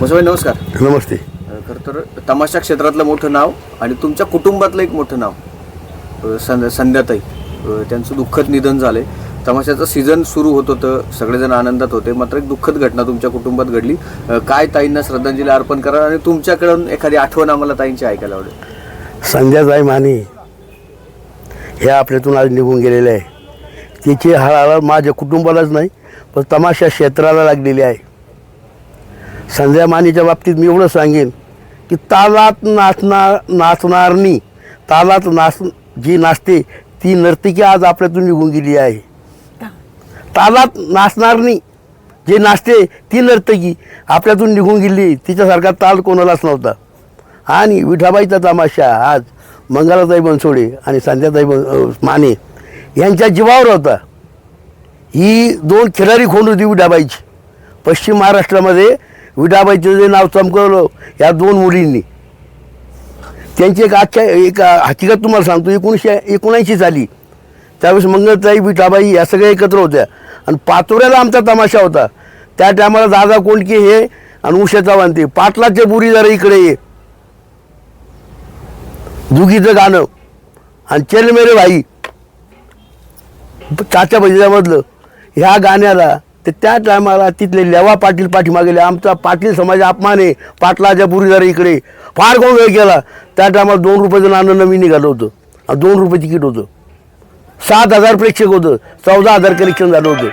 मुसळे नमस्कार. नमस्ते. खरं तर तमाशा क्षेत्रातलं मोठं नाव आणि तुमच्या कुटुंबातलं एक मोठं नाव अ, संध्या संध्याताई. अ, त्यांचं दुःखद निधन झालंय तमाशाचं सीझन सुरू होत होतं सगळेजण आनंदात होते मात्र एक दुःखद घटना तुमच्या कुटुंबात घडली. अ, काय ताईंना श्रद्धांजली अर्पण करा आणि तुमच्याकडून एखादी आठवण आम्हाला ताईंची ऐकायला आवडेल. संध्याताई माने हे आपल्यातून आज निघून गेलेले आहे. तिची हळहळ माझ्या कुटुंबालाच नाही पण तमाशा क्षेत्राला लागलेली आहे. संध्या मानेच्या बाबतीत मी एवढं सांगेन की तालात नाचणार नाचणारनी तालात नाच जी नाचते ती नर्तिकी आज आपल्यातून निघून गेली आहे. तालात नाचणारनी जे नाचते ती नर्तकी आपल्यातून निघून गेली तिच्यासारखा ताल कोणालाच नव्हता. आणि विठाबाईचा तमाशा आज मंगलाताई बनसोडे आणि संध्याताई बन माने यांच्या जीवावर होता. ही दोन खिलारी खोंड होती विठाबाईची. पश्चिम महाराष्ट्रामध्ये विठाबाईचं जे नाव चमकवलं या दोन मुलींनी. त्यांची एक आख्या एक हकीकत तुम्हाला सांगतो एकोणीसशे एकोणऐंशी साली. त्यावेळेस मंगलताई विठाबाई या सगळ्या एकत्र होत्या. आणि पाचोऱ्याला आमचा तमाशा होता. त्या टायमाला दादा कोंडके हे आणि उषा चव्हाण ते. पाटलाचे बुरी जरा इकडे ये. दुगीचं गाणं. आणि चल मेरे भाई. चाचा बजिजामधलं ह्या गाण्याला तर त्या टायमाला तिथले लेवा पाटील पाठीमागेले. आमचा पाटील समाज अपमान आहे. पाटलाच्या पुरी इकडे. फार कोण वेळ केला. त्या टायमाला दोन रुपयाचं नाणं नवीन निघालं होतं. आणि दोन रुपये तिकीट होतं. सात हजार प्रेक्षक होतं. चौदा हजार कलेक्शन झालं होतं.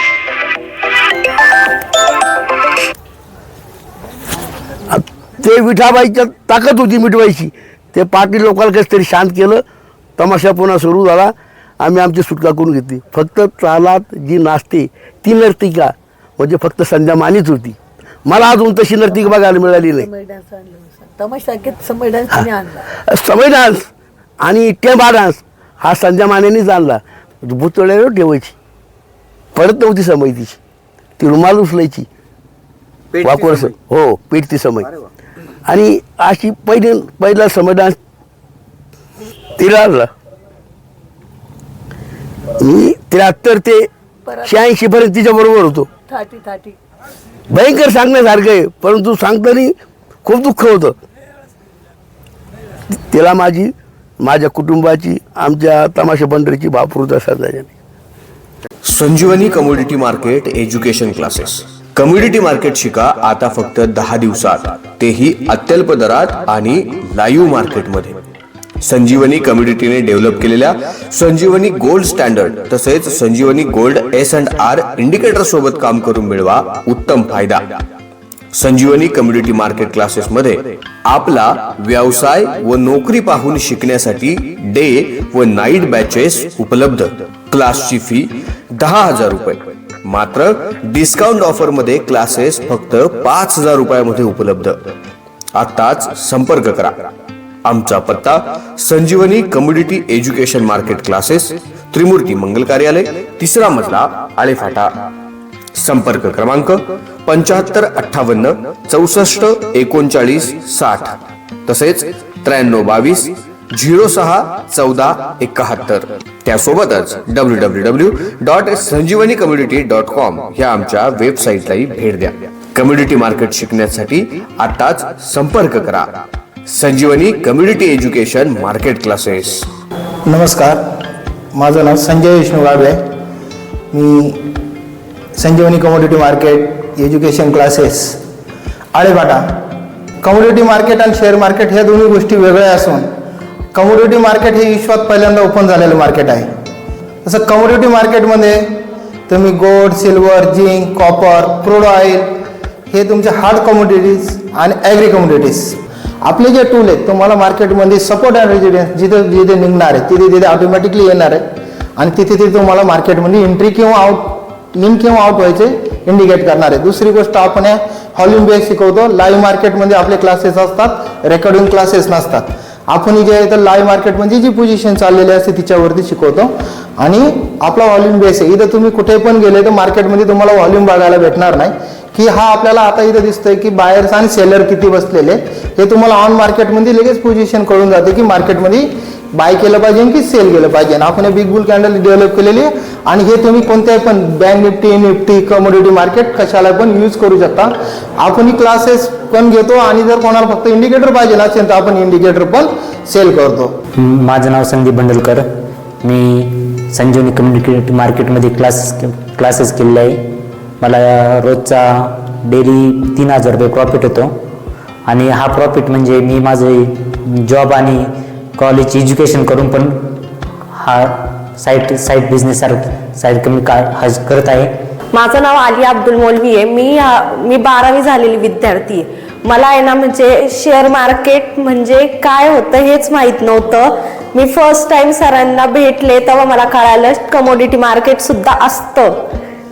ते विठाबाईच्या ताकद होती मिठवायची ते पाटील लोकांना कसं तरी शांत केलं. तमाशा पुन्हा सुरू झाला. आम्ही आमची सुटका करून घेतली. फक्त चालात जी नाचते ती नर्तिका म्हणजे फक्त संध्या मानीच होती. मला अजून तशी नर्तिका बघायला मिळाली नाही. समय डान्स आणलं तमाशा घेत समय डान्स तिने आणला? समय डान्स आणि टेंबा डान्स हा संध्या मानेनेच आणला. भुतळ्यावर ठेवायची. पडत नव्हती समय तिची. ती रुमाल उचलायची. पेटची वाकोर समय. हो पेटती समय. अरे वा. आणि अशी पहिली पहिला समय डान्स तिला आणला. मी त्र्याहत्तर ते परत- शहाऐंशी पर्यंत तिच्या बरोबर होतो. थाटी थाटी. भयंकर सांगण्यासारखं आहे परंतु सांगताना खूप दुःख होतं. तिला माझी माझ्या कुटुंबाची आमच्या तमाशा बंडरीची भावपूर्त श्रद्धांजली Sanjivani community market education classes. Community market शिका आता फक्त दहा दिवसात. तेही अत्यल्प दरात आणि लाईव्ह मार्केटमध्ये. संजीवनी कम्युनिटीने डेव्हलप केलेल्या संजीवनी गोल्ड स्टँडर्ड तसेच Sanjivani gold S and R indicator सोबत काम करून मिळवा उत्तम फायदा. संजीवनी कम्युनिटी मार्केट क्लासेसमध्ये आपला व्यवसाय व नोकरी पाहून शिकण्यासाठी डे व नाईट बॅचेस उपलब्ध. क्लासची फी दहा हजार रुपये. मात्र डिस्काउंट ऑफरमध्ये क्लासेस फक्त पाच हजार रुपयामध्ये उपलब्ध. आताच संपर्क करा. आमचा पत्ता Sanjivani community education market classes Trimurti मंगल कार्यालय तिसरा मजला आळेफाटा. संपर्क क्रमांक पंच्याहत्तर अठ्ठावन्न चौसष्ट एकोणचाळीस साठ. तसेच त्र्याण्णव बावीस झिरो सहा चौदा एकाहत्तर. त्यासोबतच W W W dot Sanjivani community dot com ह्या आमच्या वेबसाईटलाही भेट द्या. कम्युनिटी मार्केट शिकण्यासाठी आताच संपर्क करा. Sanjivani community education market classes. नमस्कार माझं नाव संजय विष्णू गाडवे. मी Sanjivani commodity market education classes Alephata commodity market आणि शेअर मार्केट ह्या दोन्ही गोष्टी वेगळ्या असून कमोडिटी मार्केट हे विश्वात पहिल्यांदा ओपन झालेलं मार्केट आहे. तसं कमोडिटी मार्केटमध्ये तुम्ही gold silver zinc copper crude oil हे तुमचे हार्ड कमोडिटीज आणि ॲग्री कमोडिटीज आपले जे टूल आहेत तुम्हाला मार्केटमध्ये सपोर्ट अँड रेजिडेन्स जिथे जिथे निघणार आहे तिथे तिथे ऑटोमॅटिकली येणार आहे. आणि तिथे तिथे तुम्हाला मार्केटमध्ये एंट्री किंवा आउट इन किंवा आउट व्हायचे इंडिकेट करणार आहे. दुसरी गोष्ट आपण या हॉल्यूम बेस शिकवतो लाईव्ह मार्केटमध्ये आपले क्लासेस असतात रेकॉर्डिंग क्लासेस नसतात. आपण जे आहे तर लाईव्ह मार्केटमध्ये जी पोझिशन चाललेली असते तिच्यावरती शिकवतो. आणि आपला व्हॉल्यूम बेस आहे. इथं तुम्ही कुठे पण गेले तर मार्केटमध्ये तुम्हाला व्हॉल्यूम बघायला भेटणार नाही. की हा आपल्याला आता इथं दिसतोय की बायर्स आणि सेलर किती बसलेले हे तुम्हाला ऑन मार्केटमध्ये लगेच पोझिशन कळून जाते की मार्केटमध्ये बाय केलं पाहिजे की सेल केलं पाहिजे. आपण आपण बिग बुल कॅन्डल डेव्हलप केलेली आहे. आणि हे तुम्ही कोणत्याही पण bank Nifty Nifty commodity market कशाला पण यूज करू शकता. आपण क्लासेस पण घेतो आणि जर कोणाला फक्त इंडिकेटर पाहिजे असेल तर आपण इंडिकेटर पण सेल करतो. माझं नाव संदीप बंडलकर. मी संजीवनी कम्युनिकेट मार्केटमध्ये क्लासेस क्लासेस केलेले आहे. मला रोजचा डेली तीन हजार रुपये प्रॉफिट होतो आणि हा प्रॉफिट म्हणजे मी माझे जॉब आणि कॉलेज एज्युकेशन करून पण हा साईट साईट बिझनेस साईट कमी का हा करत आहे. माझं नाव आलिया अब्दुल मोलवी आहे. मी मी बारावी झालेली विद्यार्थी आहे. मला आहे ना म्हणजे शेअर मार्केट म्हणजे काय होतं हेच माहीत नव्हतं. मी फर्स्ट टाइम सरांना भेटले तेव्हा मला कळालं कमोडिटी मार्केट सुद्धा असतं.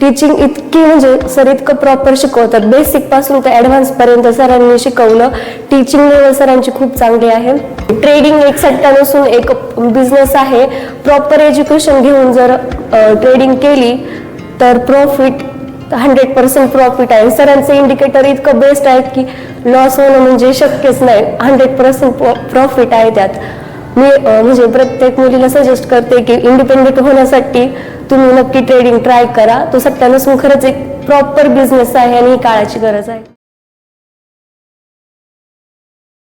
टीचिंग इतकी म्हणजे सर इतकं प्रॉपर शिकवतात. बेसिकपासून तर ॲडव्हान्स पर्यंत सरांनी शिकवलं. टीचिंग लेवल सरांची खूप चांगली आहे. ट्रेडिंग एक सट्टा नसून एक बिझनेस आहे. प्रॉपर एज्युकेशन घेऊन जर ट्रेडिंग केली तर प्रॉफिट हंड्रेड पर्सेंट प्रॉफिट आहे. सरांचं इंडिकेटर इतकं बेस्ट आहे की लॉस होणं म्हणजे शक्यच नाही. हंड्रेड पर्सेंट प्रॉफिट आहे त्यात. मी म्हणजे प्रत्येक मुलीला सजेस्ट करते की इंडिपेंडेंट होण्यासाठी तुम्ही नक्की ट्रेडिंग ट्राय करा. तो सट्टा खरंच एक प्रॉपर बिझनेस आहे आणि ही काळाची गरज आहे.